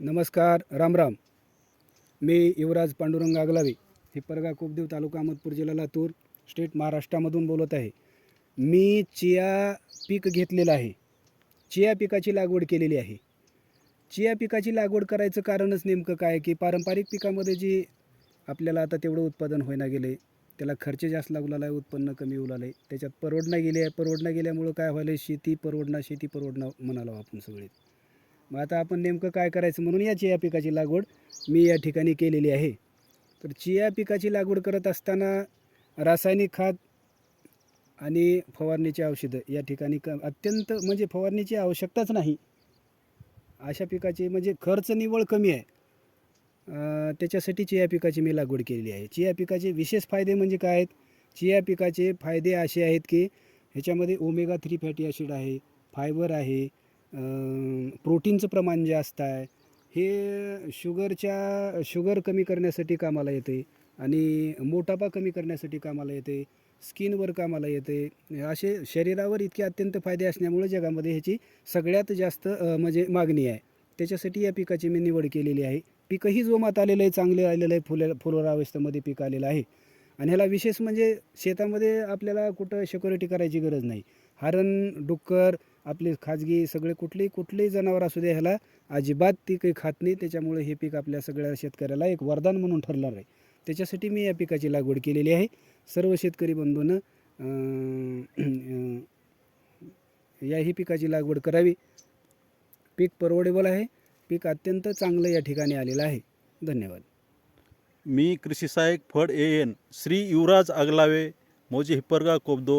नमस्कार रामराम मी युवराज पांडुरंग आगलावे परगा कोपदेव तालुका अहमदपूर जिल्हा लातूर स्टेट महाराष्ट्रामधून बोलत आहे. मी चिया पीक घेतलेलं आहे. चिया पिकाची लागवड केलेली आहे. चिया पिकाची लागवड करायचं कारणच नेमकं काय की पारंपरिक पिकामध्ये जी आपल्याला आता तेवढं उत्पादन होईना गेले त्याला खर्च जास्त लागू लागला आहे उत्पन्न कमी होऊ लागलं आहे त्याच्यात परवडणं गेली आहे परवडणं गेल्यामुळं काय व्हायलं शेती परवडणं शेती परवडणं म्हणालो आपण सगळे. मग आता आपण नेमकं काय करायचं म्हणून या चिया पिकाची लागवड मी या ठिकाणी केलेली आहे. तर चिया पिकाची लागवड करत असताना रासायनिक खत आणि फवारणीची औषधं या ठिकाणी क अत्यंत म्हणजे फवारणीची आवश्यकताच नाही. अशा पिकाची म्हणजे खर्च निवळ कमी आहे. त्याच्यासाठी चिया पिकाची मी लागवड केलेली आहे. चिया पिकाचे विशेष फायदे म्हणजे काय आहेत? चिया पिकाचे फायदे असे आहेत की ह्याच्यामध्ये ओमेगा थ्री फॅटी ॲसिड आहे फायबर आहे प्रोटीनचं प्रमाण जे असतं आहे हे शुगरच्या शुगर कमी करण्यासाठी कामाला येते आणि मोटापा कमी करण्यासाठी कामाला येते स्किनवर कामाला येते. असे शरीरावर इतके अत्यंत फायदे असल्यामुळे जगामध्ये ह्याची सगळ्यात जास्त म्हणजे मागणी आहे. त्याच्यासाठी या पिकाची मी निवड केलेली आहे. पीकही जोमात आलेलं आहे चांगले आलेलं आहे फुले फुलोरावस्थेमध्ये पीक आलेलं आहे. आणि ह्याला विशेष म्हणजे शेतामध्ये आपल्याला कुठं सिक्युरिटी करायची गरज नाही. हरण डुक्कर आपले खाजगी सगळे कुठलेही कुठलेही जनावर असू दे ह्याला अजिबात ती काही खात नाही. त्याच्यामुळे हे पीक आपल्या सगळ्या शेतकऱ्याला एक वरदान म्हणून ठरणार आहे. त्याच्यासाठी मी या पिकाची लागवड केलेली आहे. सर्व शेतकरी बंधूनं या याही पिकाची लागवड करावी. पीक परवडेबल आहे. पीक अत्यंत चांगलं या ठिकाणी आलेलं आहे. धन्यवाद. मी कृषी सहाय्यक फड ए एन श्री युवराज आगलावे मोजे हिप्परगा कोबदो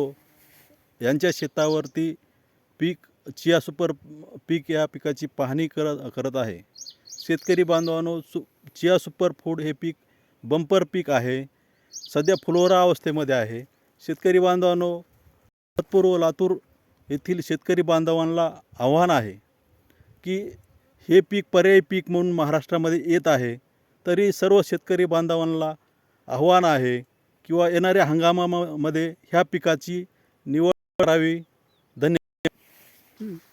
यांच्या शेतावरती पीक चिया सुपर पीक या पिकाची पाहणी करत करत आहे. शेतकरी बांधवांनो सु चिया सुपर फूड हे पीक बंपर पीक आहे. सध्या फुलोरा अवस्थेमध्ये आहे. शेतकरी बांधवांनो व लातूर येथील शेतकरी बांधवांना आव्हान आहे की हे पीक पर्यायी पीक म्हणून महाराष्ट्रामध्ये येत आहे तरी सर्व शेतकरी बांधवांना आव्हान आहे किंवा येणाऱ्या हंगामामध्ये ह्या पिकाची निवड करावी. धन्यवाद